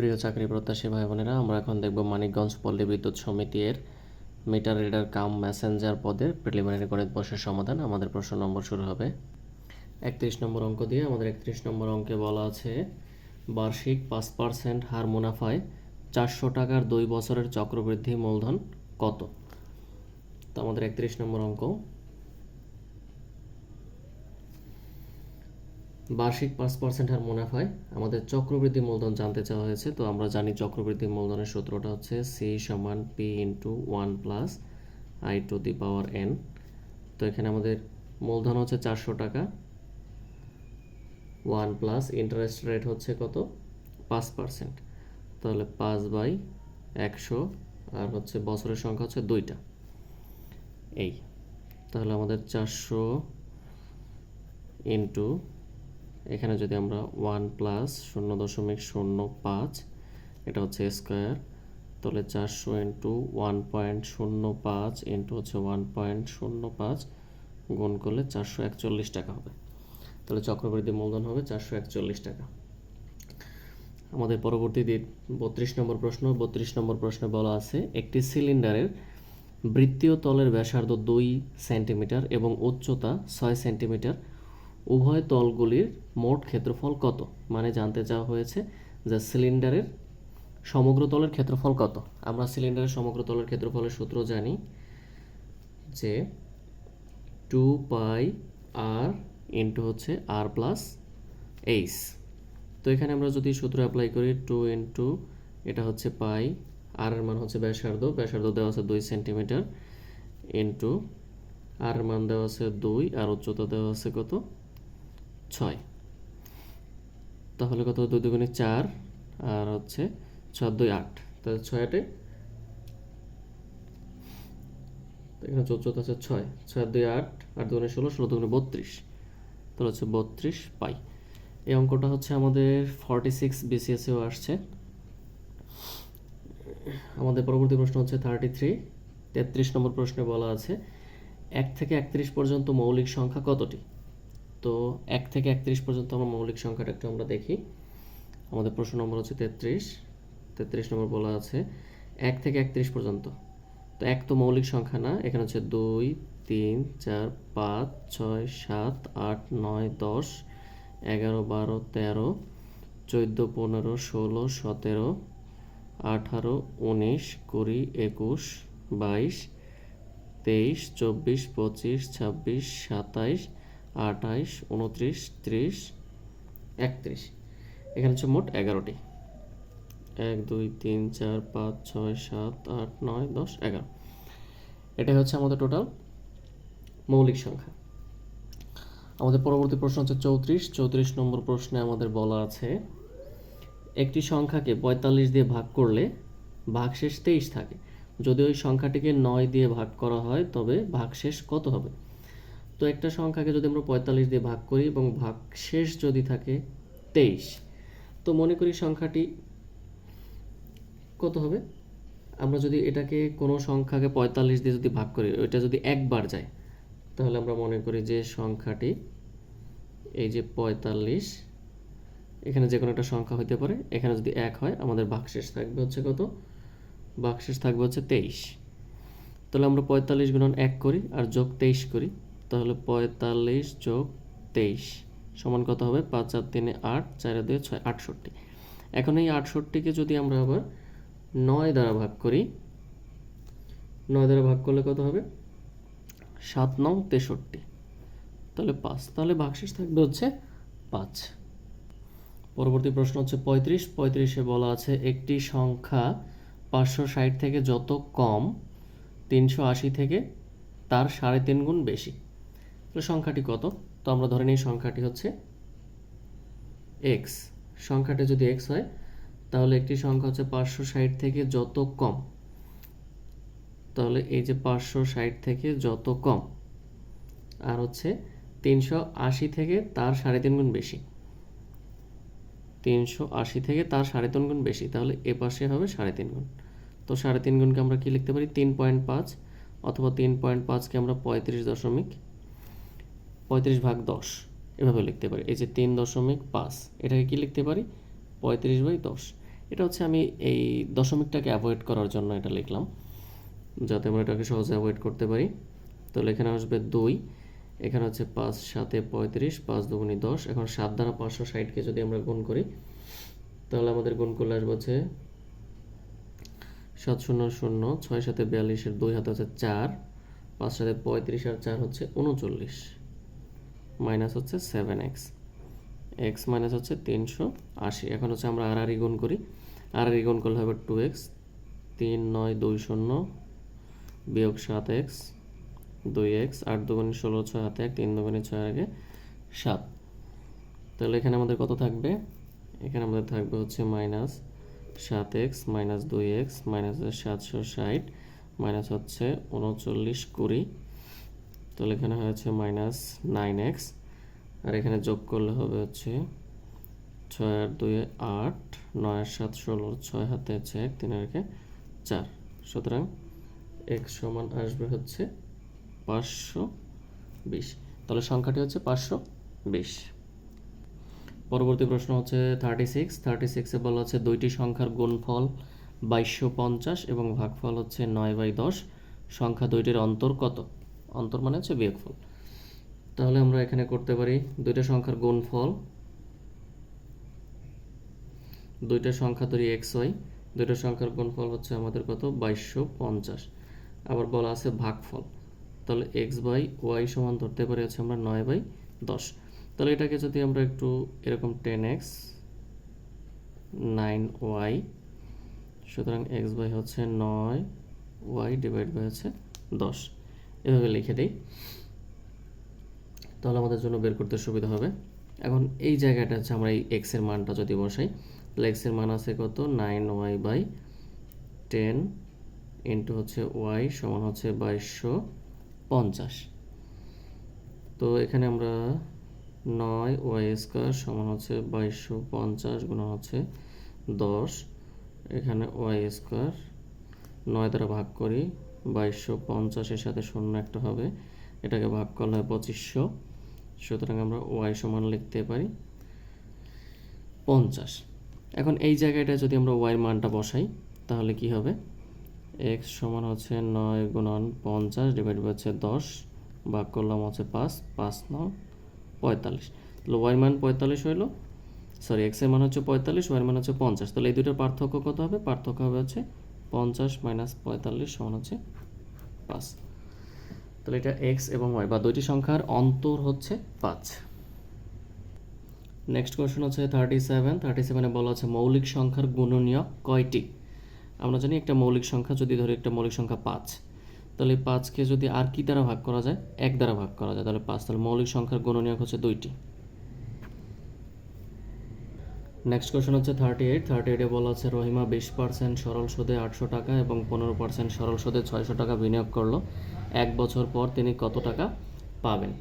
প্রিয় চাকরি প্রত্যাশী ভাই বোনেরা, আমরা এখন দেখব মানিকগঞ্জ পল্লী বিদ্যুৎ সমিতির মিটার রিডার কাম মেসেঞ্জার পদের প্রিলিমিনারি গণিত বর্ষের সমাধান। আমাদের প্রশ্ন নম্বর শুরু হবে। একত্রিশ নম্বর অঙ্ক দিয়ে আমাদের একত্রিশ নম্বর অঙ্কে বলা আছে, বার্ষিক পাঁচ পার্সেন্ট হার মুনাফায় চারশো টাকার দুই বছরের চক্রবৃদ্ধি মূলধন কত? তো আমাদের একত্রিশ নম্বর অঙ্ক। বার্ষিক পাঁচ পার্সেন্ট হার মুনাফায় আমাদের চক্রবৃদ্ধি মূলধন জানতে চাওয়া হয়েছে, তো আমরা জানি চক্রবৃদ্ধি মূলধনের সূত্রটা হচ্ছে সি সমান P into one plus I to the power N তো এখানে আমাদের মূলধন হচ্ছে চারশো টাকা। ওয়ান প্লাস ইন্টারেস্ট রেট হচ্ছে কত? পাঁচ পার্সেন্ট তাহলে পাঁচ বাই একশো, আর হচ্ছে বছরের সংখ্যা হচ্ছে দুইটা। এই। তাহলে আমাদের চারশো ইন্টু এখানে যদি আমরা ওয়ান প্লাস শূন্য দশমিক শূন্য পাঁচ, এটা হচ্ছে স্কোয়ার তাহলে চারশো ইন্টু ওয়ান পয়েন্ট শূন্য পাঁচ ইন্টু হচ্ছে ওয়ান পয়েন্ট শূন্য পাঁচ গুণ করলে চারশো একচল্লিশ টাকা হবে। তাহলে চক্রবৃদ্ধি মূলধন হবে চারশো একচল্লিশ টাকা। আমাদের পরবর্তী বত্রিশ নম্বর প্রশ্ন, বত্রিশ নম্বর প্রশ্নে বলা আছে, একটি সিলিন্ডারের বৃত্তীয় তলের ব্যাসার্ধ দুই সেন্টিমিটার এবং উচ্চতা ছয় সেন্টিমিটার উভয় তলগুলির মোট ক্ষেত্রফল কত? মানে জানতে চাওয়া হয়েছে যে সিলিন্ডারের সমগ্র তলের ক্ষেত্রফল কত? আমরা সিলিন্ডারের সমগ্র তলের ক্ষেত্রফলের সূত্র জানি যে টু পাই আর ইন্টু হচ্ছে আর প্লাস এইচ। তো এখানে আমরা যদি সূত্র অ্যাপ্লাই করি, টু ইন্টু এটা হচ্ছে পাই, আর এর মান হচ্ছে ব্যাসার্ধ। ব্যাসার্ধ দেওয়া আছে দুই সেন্টিমিটার ইন্টু আর এর মান দেওয়া আছে দুই, আর উচ্চতা দেওয়া আছে কত? ছয়। তাহলে কত দুই দুগুণে চার, আর হচ্ছে ছয় দুই আট। তাহলে ছয় আটে? এখানে চৌচত আছে ছয়। ছয় দুই আট আট দুগুণে ষোলো ষোলো দুগুণে বত্রিশ। তাহলে হচ্ছে বত্রিশ পাই। এই অঙ্কটা হচ্ছে আমাদের ফর্টি সিক্স বিসিএসেও আসছে। আমাদের পরবর্তী প্রশ্ন হচ্ছে থার্টি থ্রি তেত্রিশ নম্বর প্রশ্নে বলা আছে, এক থেকে একত্রিশ পর্যন্ত মৌলিক সংখ্যা কতটি? তো এক থেকে একত্রিশ পর্যন্ত আমরা মৌলিক সংখ্যাটা একটু আমরা দেখি। আমাদের প্রশ্ন নম্বর হচ্ছে তেত্রিশ। তেত্রিশ নম্বর বলা আছে, এক থেকে একত্রিশ পর্যন্ত। তো এক তো মৌলিক সংখ্যা না, এখানে হচ্ছে দুই, তিন, চার, পাঁচ, ছয়, সাত, আট, নয়, দশ, এগারো, বারো, তেরো, চোদ্দ, পনেরো, ষোলো, সতেরো, আঠারো, উনিশ, কুড়ি, একুশ, বাইশ, তেইশ, চব্বিশ, পঁচিশ, ছাব্বিশ, সাতাইশ আঠাইশ, উনত্রিশ, ত্রিশ, একত্রিশ। এখানে হচ্ছে মোট এগারোটি। এক, দুই, তিন, চার, পাঁচ, ছয়, সাত, আট, নয়, দশ, এগারো। এটাই হচ্ছে আমাদের টোটাল মৌলিক সংখ্যা। আমাদের পরবর্তী প্রশ্ন হচ্ছে চৌত্রিশ। চৌত্রিশ নম্বর প্রশ্নে আমাদের বলা আছে, একটি সংখ্যাকে পঁয়তাল্লিশ দিয়ে ভাগ করলে ভাগশেষ তেইশ থাকে। যদি ওই সংখ্যাটিকে নয় দিয়ে ভাগ করা হয়, তবে ভাগশেষ কত হবে? তো একটা সংখ্যাকে যদি আমরা পঁয়তাল্লিশ দিয়ে ভাগ করি এবং ভাগশেষ যদি থাকে তেইশ, তো মনে করি সংখ্যাটি কত হবে? আমরা যদি এটাকে কোনো সংখ্যাকে পঁয়তাল্লিশ দিয়ে যদি ভাগ করি, ওইটা যদি একবার যায়, তাহলে আমরা মনে করি যে সংখ্যাটি এই যে পঁয়তাল্লিশ, এখানে যে কোনো একটা সংখ্যা হতে পারে, এখানে যদি এক হয়, আমাদের ভাগশেষ থাকবে হচ্ছে কত? ভাগশেষ থাকবে হচ্ছে তেইশ। তাহলে আমরা পঁয়তাল্লিশ গুণন এক করি আর যোগ তেইশ করি তাহলে পঁয়তাল্লিশ যোগ তেইশ সমান কত হবে? পাঁচ চার তিনে আট, চারে দুই ছয়, আটষট্টি। এখন এই আটষট্টিকে যদি আমরা আবার নয় দ্বারা ভাগ করি, নয় দ্বারা ভাগ করলে কত হবে? সাত নং তেষট্টি। তাহলে পাঁচ, তাহলে ভাগশেষ থাকবে হচ্ছে পাঁচ। পরবর্তী প্রশ্ন হচ্ছে পঁয়ত্রিশ। পঁয়ত্রিশে বলা আছে একটি সংখ্যা পাঁচশো ষাট থেকে যত কম তিনশো আশি থেকে তার সাড়ে তিন গুণ বেশি। তাহলে সংখ্যাটি কত? তো আমরা ধরে নিই সংখ্যাটি হচ্ছে এক্স সংখ্যাটি যদি এক্স হয়, তাহলে একটি সংখ্যা হচ্ছে পাঁচশো ষাট থেকে যত কম। তাহলে এই যে পাঁচশো ষাট থেকে যত কম, আর হচ্ছে তিনশো আশি থেকে তার সাড়ে তিন গুণ বেশি। তিনশো আশি থেকে তার সাড়ে তিন গুণ বেশি, তাহলে এ পাশে হবে সাড়ে তিন গুণ। তো সাড়ে তিন গুণকে আমরা কি লিখতে পারি? তিন পয়েন্ট পাঁচ, অথবা তিন পয়েন্ট পাঁচকে আমরা পঁয়ত্রিশ দশমিক পঁয়ত্রিশ ভাগ দশ। এভাবে লিখতে পারি। এই যে তিন দশমিক পাঁচ, এটাকে কি লিখতে পারি? পঁয়ত্রিশ বাই দশ। এটা হচ্ছে আমি এই দশমিকটাকে অ্যাভয়েড করার জন্য এটা লিখলাম, যাতে আমরা এটাকে সহজে অ্যাভয়েড করতে পারি। তাহলে এখানে আসবে দুই, এখানে হচ্ছে পাঁচ, সাতে পঁয়ত্রিশ, পাঁচ দুগুণি দশ। এখন সাত দ্বারা পাঁচশো ষাটকে যদি আমরা গুণ করি, তাহলে আমাদের গুণ করলে আসবে হচ্ছে সাত শূন্য শূন্য, ছয় সাথে বিয়াল্লিশের দুই হাতে হচ্ছে চার, পাঁচ সাথে পঁয়ত্রিশ আর চার হচ্ছে উনচল্লিশ। মাইনাস হচ্ছে সেভেন এক্স। এক্স মাইনাস হচ্ছে তিনশো আশি। এখন হচ্ছে আমরা আর আর গুণ করি। আর আর গুণ করলে হবে টু এক্স। তিন নয় দুই শূন্য বিয়োগ সাত এক্স দুই এক্স। আট দুগুণি ষোলো ছয় হাতে এক, তিন দুগুণি ছয় আগে সাত। তাহলে এখানে আমাদের কত থাকবে? এখানে আমাদের থাকবে হচ্ছে মাইনাস সাত এক্স মাইনাস দুই এক্স মাইনাস সাতশো ষাট মাইনাস হচ্ছে উনচল্লিশ কুড়ি। তাহলে এখানে হয়েছে মাইনাস নাইন এক্স আর এখানে যোগ করলে হবে হচ্ছে ছয় আট দুই আট, নয় সাত ষোলো, ছয় হাতে হচ্ছে এক, তিন রেখে চার। সুতরাং এক্স সমান আসবে হচ্ছে পাঁচশো বিশ। তাহলে সংখ্যাটি হচ্ছে পাঁচশো বিশ। পরবর্তী প্রশ্ন হচ্ছে থার্টি সিক্স থার্টি সিক্সে বলা হচ্ছে দুইটি সংখ্যার গুণফল বাইশশো পঞ্চাশ এবং ভাগফল হচ্ছে নয় বাই দশ। সংখ্যা দুইটির অন্তর কত? অন্তর মানে হচ্ছে বিয়োগফল। তাহলে আমরা এখানে করতে পারি দুইটা সংখ্যার গুণফল, দুইটা সংখ্যা ধরি এক্স ওয়াই দুইটা সংখ্যার গুণফল হচ্ছে আমাদের কত? বাইশশো পঞ্চাশ। আবার বলা আছে ভাগফল। তাহলে এক্স বাই ওয়াই সমান ধরতে পারি হচ্ছে আমরা নয় বাই দশ। তাহলে এটাকে যদি আমরা একটু এরকম টেন এক্স নাইন ওয়াই সুতরাং এক্স বাই হচ্ছে নয় ওয়াই ডিভাইড বাই হচ্ছে দশ। এভাবে লিখে দিই। তাহলে আমাদের জন্য বের করতে সুবিধা হবে। এখন এই জায়গাটা হচ্ছে আমরা এই এক্সের মানটা যদি বসাই, তাহলে এক্সের মান আছে কত? Nine Y by ten into হচ্ছে ওয়াই সমান হচ্ছে বাইশশো পঞ্চাশ। তো এখানে আমরা নয় ওয়াই স্কোয়ার সমান হচ্ছে বাইশশো পঞ্চাশ গুণ হচ্ছে দশ। এখানে ওয়াই স্কোয়ার নয় দ্বারা ভাগ করি বাইশশো পঞ্চাশের সাথে শূন্য একটা হবে। এটাকে ভাগ করলে হয় পঁচিশশো। সুতরাং আমরা ওয়াই সমান লিখতে পারি পঞ্চাশ। এখন এই জায়গাটা যদি আমরা ওয়াইয়ের মানটা বসাই, তাহলে কি হবে? এক্স সমান হচ্ছে নয় গুণন পঞ্চাশ ডিভাইড বাই হচ্ছে দশ, ভাগ করলাম হচ্ছে পাঁচ পাঁচ নয় পঁয়তাল্লিশ। তাহলে ওয়াই মান পঁয়তাল্লিশ হইল। সরি এক্সের মান হচ্ছে পঁয়তাল্লিশ, ওয়াই মান হচ্ছে পঞ্চাশ। তাহলে এই দুটোর পার্থক্য কত হবে? পার্থক্য হবে হচ্ছে পঞ্চাশ মাইনাস পঁয়তাল্লিশ সমান হচ্ছে পাঁচ। তাহলে এটা এক্স এবং ওয়াই বা দুইটি সংখ্যার অন্তর হচ্ছে পাঁচ। নেক্সট কোয়েশ্চেন হচ্ছে থার্টি সেভেন থার্টি সেভেনে বলা হচ্ছে মৌলিক সংখ্যার গুণনীয়ক কয়টি? আমরা জানি একটা মৌলিক সংখ্যা, যদি ধরি একটা মৌলিক সংখ্যা পাঁচ, তাহলে পাঁচকে যদি আর কি দ্বারা ভাগ করা যায়? এক দ্বারা ভাগ করা যায়। তাহলে পাঁচ, তাহলে মৌলিক সংখ্যার গুণনীয়ক হচ্ছে দুইটি। নেক্সট কোয়েশ্চেন হচ্ছে থার্টি এইট থার্টি এইটে বলা আছে, রহিমা বিশ পার্সেন্ট সরল সুদে আটশো টাকা এবং পনেরো পার্সেন্ট সরল সুদে ছয়শো টাকা বিনিয়োগ করল। এক বছর পর তিনি কত টাকা পাবেন?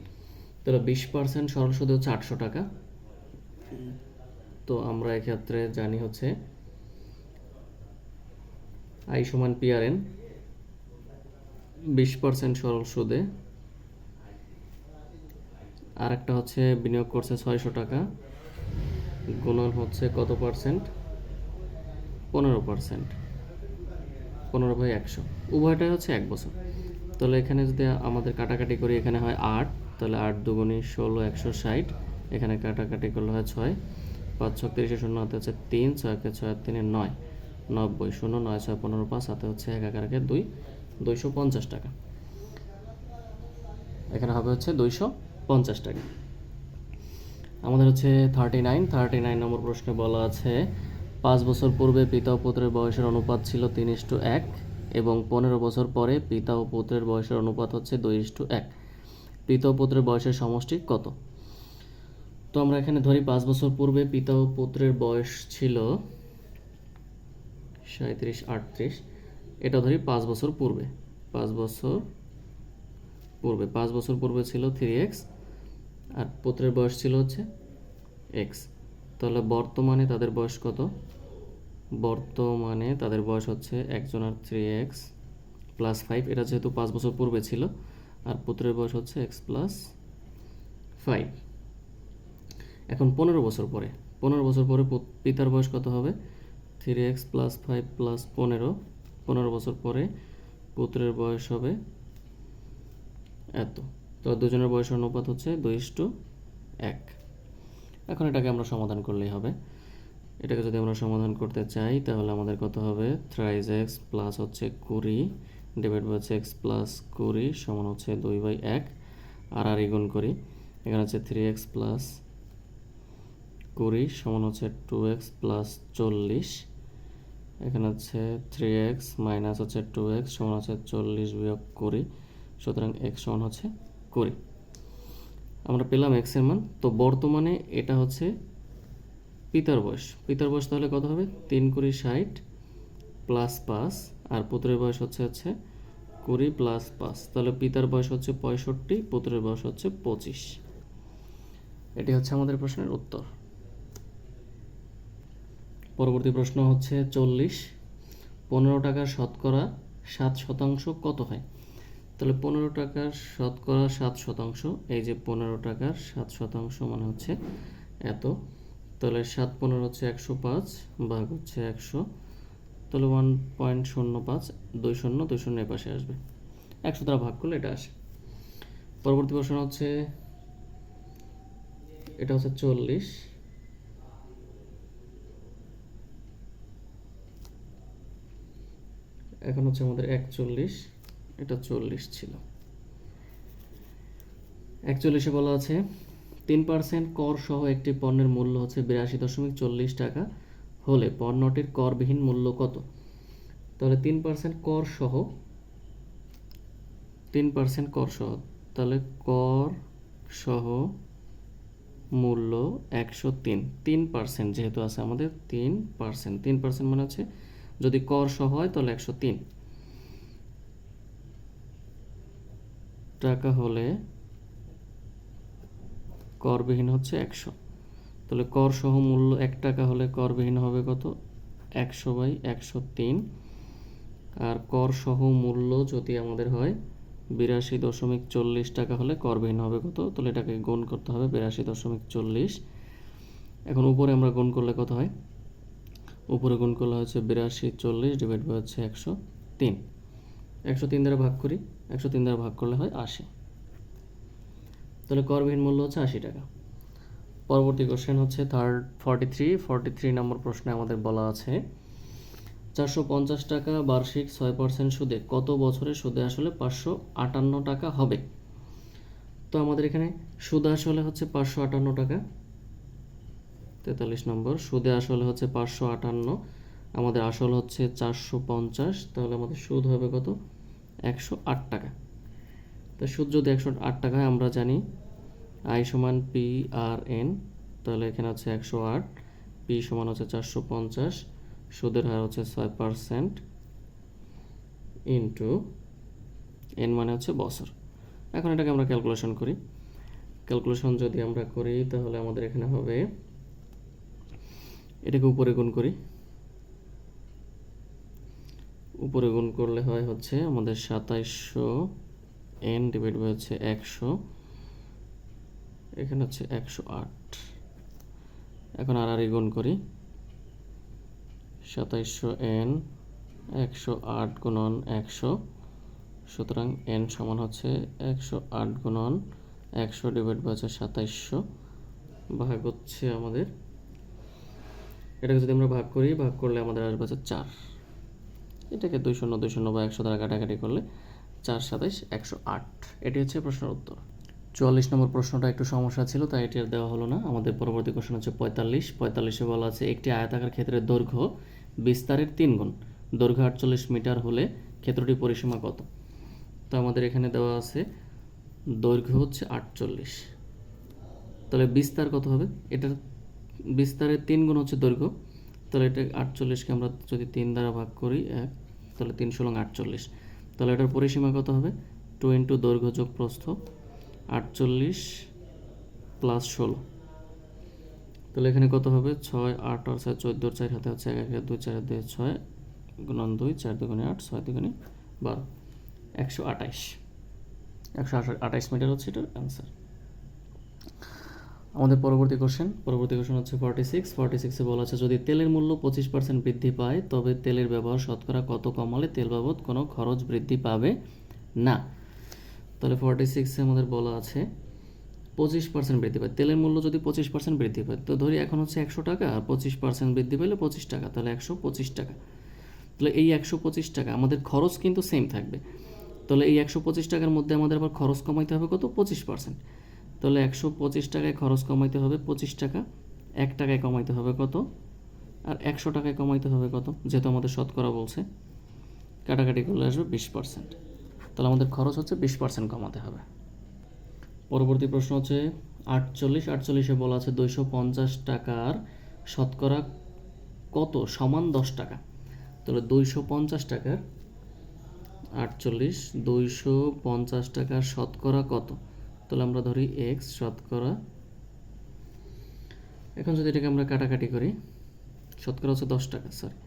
তাহলে বিশ পার্সেন্ট সরল সুদে হচ্ছে আটশো টাকা। তো আমরা এক্ষেত্রে জানি হচ্ছে আই সমান পিআরএন বিশ পার্সেন্ট সরল সুদে আর একটা হচ্ছে বিনিয়োগ করছে ছয়শো টাকা। গুণন হচ্ছে কত পার্সেন্ট? পনেরো পার্সেন্ট। পনেরো বাই একশো। উভয়টাই হচ্ছে এক বছর। তাহলে এখানে যদি আমাদের কাটাকাটি করি, এখানে হয় আট, তাহলে আট দুগুণি ষোলো, একশো ষাট। এখানে কাটাকাটি করলে হয় ছয়। পাঁচ ছত্রিশে শূন্য, হাতে হচ্ছে তিন, ছয়কে ছয়, তিনে নয়। নব্বই, শূন্য, নয়, ছয়, পনেরো, পাঁচ, হাতে হচ্ছে এক একারকে দুই, দুইশো পঞ্চাশ টাকা। এখানে হবে হচ্ছে দুইশো পঞ্চাশ টাকা। আমাদের হচ্ছে thirty nine thirty nine number প্রশ্নে বলা আছে, পাঁচ বছর পূর্বে পিতা ও পুত্রের বয়সের অনুপাত ছিল তিন ইস্টু এক এবং পনেরো বছর পরে পিতা ও পুত্রের বয়সের অনুপাত হচ্ছে দুই ইস্টু এক। পিতা ও পুত্রের বয়সের সমষ্টি কত? তো আমরা এখানে ধরি, পাঁচ বছর পূর্বে পিতা ও পুত্রের বয়স ছিল সাঁত্রিশ আটত্রিশ। এটা ধরি, পাঁচ বছর পূর্বে। পাঁচ বছর পূর্বে, পাঁচ বছর পূর্বে ছিল থ্রি এক্স আর পুত্রের বয়স ছিল হচ্ছে এক্স তাহলে বর্তমানে তাদের বয়স কত? বর্তমানে তাদের বয়স হচ্ছে একজন আর থ্রি এক্স প্লাস ফাইভ এটা যেহেতু পাঁচ বছর পূর্বে ছিল, আর পুত্রের বয়স হচ্ছে এক্স প্লাস ফাইভ এখন পনেরো বছর পরে, পনেরো বছর পরে পিতার বয়স কত হবে? Three X plus five plus পনেরো। পনেরো বছর পরে পুত্রের বয়স হবে এত। তো দুজনের বয়স অনুপাত হচ্ছে দুই ইস্টু এক। এখন এটাকে আমরা সমাধান করলেই হবে। এটাকে যদি আমরা সমাধান করতে চাই, তাহলে আমাদের কত হবে? থ্রাইজ এক্স প্লাস হচ্ছে কুড়ি ডিভাইড বাই হচ্ছে এক্স প্লাস কুড়ি সমান হচ্ছে দুই বাই এক। আর আর গুণ করি, এখানে হচ্ছে থ্রি এক্স প্লাস কুড়ি সমান হচ্ছে টু এক্স প্লাস চল্লিশ। এখানে হচ্ছে থ্রি এক্স মাইনাস হচ্ছে টু এক্স সমান হচ্ছে চল্লিশ বিয়োগ কুড়ি। সুতরাং এক্স সমান হচ্ছে কুড়ি আমরা পেলাম এক্সের মান। তো বর্তমানে এটা হচ্ছে পিতার বয়স। পিতার বয়স তাহলে কত হবে? তিন কুড়ি ষাট প্লাস পাঁচ। আর পুত্রের বয়স হচ্ছে হচ্ছে কুড়ি প্লাস পাঁচ। তাহলে পিতার বয়স হচ্ছে পঁয়ষট্টি, পুত্রের বয়স হচ্ছে পঁচিশ। এটি হচ্ছে আমাদের প্রশ্নের উত্তর। পরবর্তী প্রশ্ন হচ্ছে চল্লিশ। পনেরো টাকার শতকরা সাত শতাংশ কত হয়? তাহলে পনেরো টাকার শতকরা সাত শতাংশ, এই যে পনেরো টাকার সাত শতাংশ মানে হচ্ছে এত। তাহলে সাত পনেরো হচ্ছে একশো পাঁচ, ভাগ হচ্ছে একশো। তাহলে ওয়ান পয়েন্ট শূন্য পাঁচ, দুই শূন্য দুই শূন্য পাশে আসবে। একশো দ্বারা ভাগ করলে এটা আসে। পরবর্তী প্রশ্ন হচ্ছে, এটা হচ্ছে চল্লিশ। এখন হচ্ছে আমাদের একচল্লিশ। এটা চল্লিশ ছিল। একচল্লিশে বলা আছে, তিন পার্সেন্ট কর সহ একটি পণ্যের মূল্য হচ্ছে বিরাশি দশমিক চল্লিশ টাকা, হলে পণ্যটির করবিহীন মূল্য কত? তাহলে তিন পার্সেন্ট কর সহ, তিন পার্সেন্ট কর সহ, তাহলে কর সহ মূল্য একশো তিন তিন পার্সেন্ট যেহেতু আছে আমাদের তিন পার্সেন্ট তিন পার্সেন্ট মানে হচ্ছে যদি কর সহ হয় তাহলে একশো তিন। টাকা হলে করবিহীন হচ্ছে একশো। তাহলে কর সহ মূল্য এক টাকা হলে করবিহীন হবে কত? একশো বাই একশো তিন। আর কর সহ মূল্য যদি আমাদের হয়, বিরাশি দশমিক চল্লিশ টাকা হলে করবিহীন হবে কত? তাহলে এটাকে গুণ করতে হবে বিরাশি দশমিক চল্লিশ। এখন উপরে আমরা গুণ করলে কত হয়? উপরে গুণ করলে হচ্ছে বিরাশি চল্লিশ ডিভাইড বাই হচ্ছে একশো তিন। একশো তিন দ্বারা ভাগ করি। একশো তিন দ্বারা ভাগ করলে হয় আশি। তাহলে করবিহীন মূল্য হচ্ছে আশি টাকা। পরবর্তী কোশ্চেন হচ্ছে third forty three forty three number প্রশ্নে আমাদের বলা আছে, চারশো পঞ্চাশ টাকা বার্ষিক ছয় পার্সেন্ট সুদে কত বছরে সুদে আসলে পাঁচশো আটান্ন টাকা হবে? তো আমাদের এখানে সুদ আসলে হচ্ছে পাঁচশো আটান্ন টাকা। তেতাল্লিশ নম্বর, সুদে আসলে হচ্ছে পাঁচশো আটান্ন, আমাদের আসল হচ্ছে চারশো পঞ্চাশ, তাহলে আমাদের সুদ হবে কত? একশো আট টাকা। তো সুদ যদি একশো আট টাকা হয়, আমরা জানি আই সমান পি আর এন তাহলে এখানে হচ্ছে একশো আট পি সমান হচ্ছে চারশো পঞ্চাশ, সুদের হার হচ্ছে ছয় পার্সেন্ট ইন্টু এন মানে হচ্ছে বছর। এখন এটাকে আমরা ক্যালকুলেশন করি। ক্যালকুলেশন যদি আমরা করি, তাহলে আমাদের এখানে হবে, এটাকে উপরে গুণ করি। উপরে গুণ করলে হয় হচ্ছে আমাদের সাতাইশশো এন ডিভাইড বাই হচ্ছে একশো। এখানে হচ্ছে একশো আট। এখন আর আর গুণ করি। সাতাইশশো এন একশো আট গুণন একশো। সুতরাং এন সমান হচ্ছে একশো আট গুণন একশো ডিভাইড বাই হচ্ছে সাতাইশশো ভাগ হচ্ছে আমাদের। এটাকে যদি আমরা ভাগ করি, ভাগ করলে আমাদের আসবে হচ্ছে চার। এটাকে দুই শূন্য দুই শূন্য বা একশো দ্বারা কাটাকাটি করলে চার সাতাইশ একশো আট। এটি হচ্ছে প্রশ্নের উত্তর। চুয়াল্লিশ নম্বর প্রশ্নটা একটু সমস্যা ছিল, তাই এটি আর দেওয়া হলো না। আমাদের পরবর্তী কোশ্চেন হচ্ছে পঁয়তাল্লিশ। পঁয়তাল্লিশে বলা আছে, একটি আয়তাকার ক্ষেত্রের দৈর্ঘ্য বিস্তারের তিন গুণ। দৈর্ঘ্য আটচল্লিশ মিটার হলে ক্ষেত্রটি পরিসীমা কত? তো আমাদের এখানে দেওয়া আছে, দৈর্ঘ্য হচ্ছে আটচল্লিশ। তাহলে বিস্তার কত হবে? এটার বিস্তারের তিন গুণ হচ্ছে দৈর্ঘ্য। তাহলে এটা আটচল্লিশকে আমরা যদি তিন দ্বারা ভাগ করি এক, তাহলে তিন ষোলো আটচল্লিশ। তাহলে এটার পরিসীমা কত হবে? টু ইন্টু দৈর্ঘ্য যোগ প্রস্থ, আটচল্লিশ প্লাস ষোলো। তাহলে এখানে কত হবে? ছয়, আট, আর ছয় চোদ্দোর চার হাতে হচ্ছে এক এক, দুই, চার দুই, ছয়, গুণন দুই, চার দুগুণে আট, ছয় দুগুণে বারো। একশো আঠাইশ। একশো আঠাশ আঠাইশ মিটার হচ্ছে এটার অ্যান্সার আমাদের পরবর্তী কোশ্চেন পরবর্তী কোশ্চেন হচ্ছে ফর্টি সিক্স ফর্টি সিক্সে বলা আছে, যদি তেলের মূল্য পঁচিশ পার্সেন্ট বৃদ্ধি পায়, তবে তেলের ব্যবহার শতকরা কত কমালে তেল বাবদ কোনো খরচ বৃদ্ধি পাবে না? তাহলে ফর্টি সিক্সে আমাদের বলা আছে, পঁচিশ পার্সেন্ট বৃদ্ধি পায়। তেলের মূল্য যদি পঁচিশ পার্সেন্ট বৃদ্ধি পায়, তো ধরি এখন হচ্ছে একশো টাকা, আর পঁচিশ পার্সেন্ট বৃদ্ধি পেলে পঁচিশ টাকা, তাহলে একশো পঁচিশ টাকা। তাহলে এই একশো পঁচিশ টাকা, আমাদের খরচ কিন্তু সেম থাকবে। তাহলে এই একশো পঁচিশ টাকার মধ্যে আমাদের আবার খরচ কমাইতে হবে কত? পঁচিশ পার্সেন্ট তাহলে একশো পঁচিশ টাকায় খরচ কমাইতে হবে পঁচিশ টাকা, এক টাকায় কমাইতে হবে কত? আর একশো টাকায় কমাইতে হবে কত? যেহেতু আমাদের শতকরা বলছে, কাটাকাটি করলে আসবে বিশ পার্সেন্ট। তাহলে আমাদের খরচ হচ্ছে বিশ পার্সেন্ট কমাতে হবে। পরবর্তী প্রশ্ন হচ্ছে, আটচল্লিশ, আটচল্লিশে বলা আছে দুইশো পঞ্চাশ টাকার শতকরা কত? সমান দশ টাকা। তাহলে দুইশো পঞ্চাশ টাকার আটচল্লিশ, দুইশো পঞ্চাশ টাকার শতকরা কত? তাহলে আমরা ধরি এক্স শতকরা, এখন যদি এটাকে আমরা কাটাকাটি করি, শতকরা হচ্ছে দশ টাকা সরি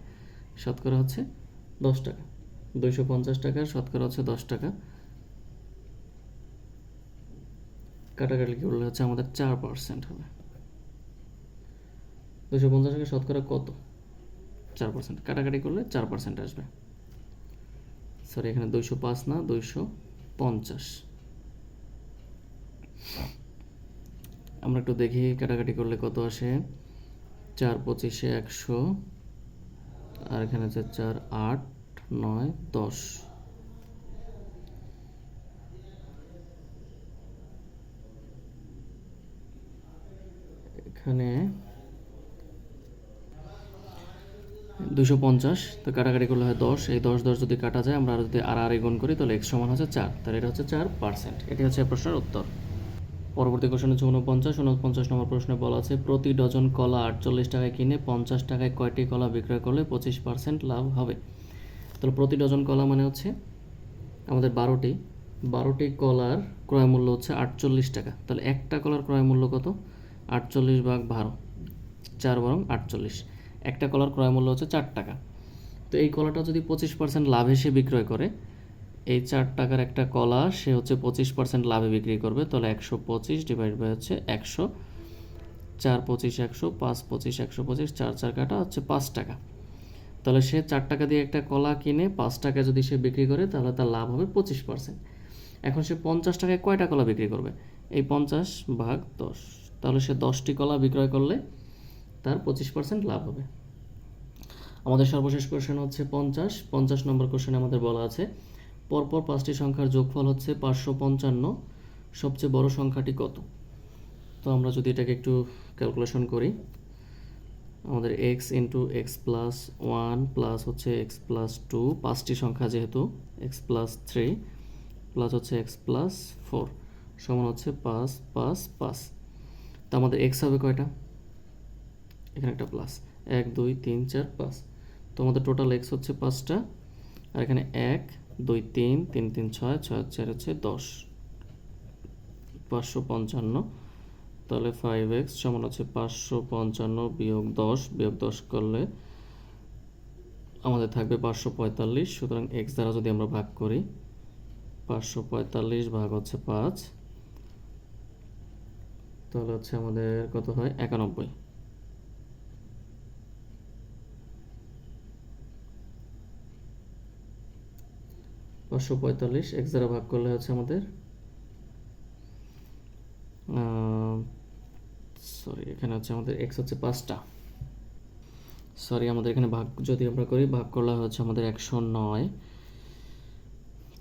শতকরা হচ্ছে দশ টাকা, দুইশো পঞ্চাশ টাকার শতকরা হচ্ছে দশ টাকা। কাটাকাটি করলে হচ্ছে আমাদের চার পার্সেন্ট হবে। দুশো পঞ্চাশ টাকা শতকরা কত? চার পার্সেন্ট কাটাকাটি করলে চার পার্সেন্ট আসবে। সরি এখানে দুইশো পাঁচ না, দুইশো পঞ্চাশ। আমরা একটু দেখি কাটাকাটি করলে কত আসে? চার পঁচিশে একশো, আর এখানে আছে চার, আট, নয়, দশ। এখানে দুশো পঞ্চাশ, তো কাটাকাটি করলে হয় দশ। এই দশ দশ যদি কাটা যায়, আমরা যদি আর আর গুণ করি, তাহলে এক্স সমান হচ্ছে চার। তাহলে এটা হচ্ছে চার পার্সেন্ট এটি হচ্ছে প্রশ্নের উত্তর। পরবর্তী কোশ্চেন হচ্ছে উনপঞ্চাশ উনপঞ্চাশ নম্বর প্রশ্নে বলা আছে, প্রতি ডজন কলা আটচল্লিশ টাকায় কিনে পঞ্চাশ টাকায় কয়টি কলা বিক্রয় করলে পঁচিশ পার্সেন্ট লাভ হবে? তাহলে প্রতি ডজন কলা মানে হচ্ছে আমাদের বারোটি। বারোটি কলার ক্রয় মূল্য হচ্ছে আটচল্লিশ টাকা। তাহলে একটা কলার ক্রয় মূল্য কত? আটচল্লিশ ভাগ বারো। চার বরং আটচল্লিশ। একটা কলার ক্রয় মূল্য হচ্ছে চার টাকা। তো এই কলাটা যদি পঁচিশ পার্সেন্ট লাভ এসে বিক্রয় করে এই চার টাকার একটা কলা, সে হচ্ছে পঁচিশ পার্সেন্ট লাভে বিক্রি করবে। তাহলে একশো পঁচিশ ডিভাইড বাই হচ্ছে একশো। চার পঁচিশ একশো, পাঁচ পঁচিশ একশো পঁচিশ, চার চার কাটা হচ্ছে পাঁচ টাকা। তাহলে সে চার টাকা দিয়ে একটা কলা কিনে পাঁচ টাকা যদি সে বিক্রি করে, তাহলে তার লাভ হবে পঁচিশ পার্সেন্ট এখন সে পঞ্চাশ টাকায় কয়টা কলা বিক্রি করবে? এই পঞ্চাশ ভাগ দশ। তাহলে সে দশটি কলা বিক্রয় করলে তার পঁচিশ পার্সেন্ট লাভ হবে। আমাদের সর্বশেষ কোশ্চেন হচ্ছে পঞ্চাশ। পঞ্চাশ নম্বর কোশ্চেনে আমাদের বলা আছে পরপর পাঁচটি সংখ্যার যোগফল হচ্ছে পাঁচশো পঞ্চান্ন। সবচেয়ে বড় সংখ্যাটি কত? তো আমরা যদি এটাকে একটু ক্যালকুলেশন করি, আমাদের X into X plus one plus হচ্ছে এক্স প্লাস টু পাঁচটি সংখ্যা যেহেতু এক্স প্লাস থ্রি প্লাস হচ্ছে এক্স প্লাস ফোর সমান হচ্ছে পাঁচ পাঁচ পাঁচ। তো আমাদের এক্স হবে কয়টা? এখানে একটা প্লাস এক, দুই, তিন, চার, পাঁচ। তো আমাদের টোটাল এক্স হচ্ছে পাঁচটা, আর এখানে এক দুই তিন তিন তিন ছয় ছয় চার হচ্ছে দশ। পাঁচশো পঞ্চান্ন। তাহলে ফাইভ এক্স সমান হচ্ছে পাঁচশো পঞ্চান্ন বিয়োগ দশ বিয়োগ দশ করলে আমাদের থাকবে পাঁচশো পঁয়তাল্লিশ। সুতরাং এক্স দ্বারা যদি আমরা ভাগ করি, পাঁচশো পঁয়তাল্লিশ ভাগ হচ্ছে পাঁচ। তাহলে হচ্ছে আমাদের কত হয়? একানব্বই। পাঁচশো পঁয়তাল্লিশ এক্স দ্বারা ভাগ করলে হচ্ছে আমাদের সরি এখানে হচ্ছে আমাদের এক্স হচ্ছে পাঁচটা। সরি আমাদের এখানে ভাগ, যদি আমরা করি, ভাগ করলে হচ্ছে আমাদের একশো নয়।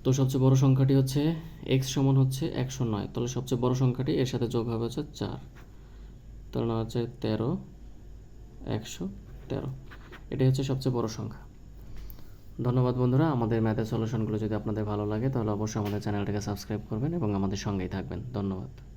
তো সবচেয়ে বড় সংখ্যাটি হচ্ছে এক্স সমান হচ্ছে একশো নয়। তাহলে সবচেয়ে বড় সংখ্যাটি এর সাথে যোগ হবে হচ্ছে চার। তাহলে হচ্ছে তেরো, একশো তেরো। এটাই হচ্ছে সবচেয়ে বড় সংখ্যা। ধন্যবাদ বন্ধুরা, আমাদের ম্যাথের সলিউশনগুলো যদি আপনাদের ভালো লাগে, তাহলে অবশ্যই আমাদের চ্যানেলটাকে সাবস্ক্রাইব করবেন এবং আমাদের সঙ্গেই থাকবেন। ধন্যবাদ।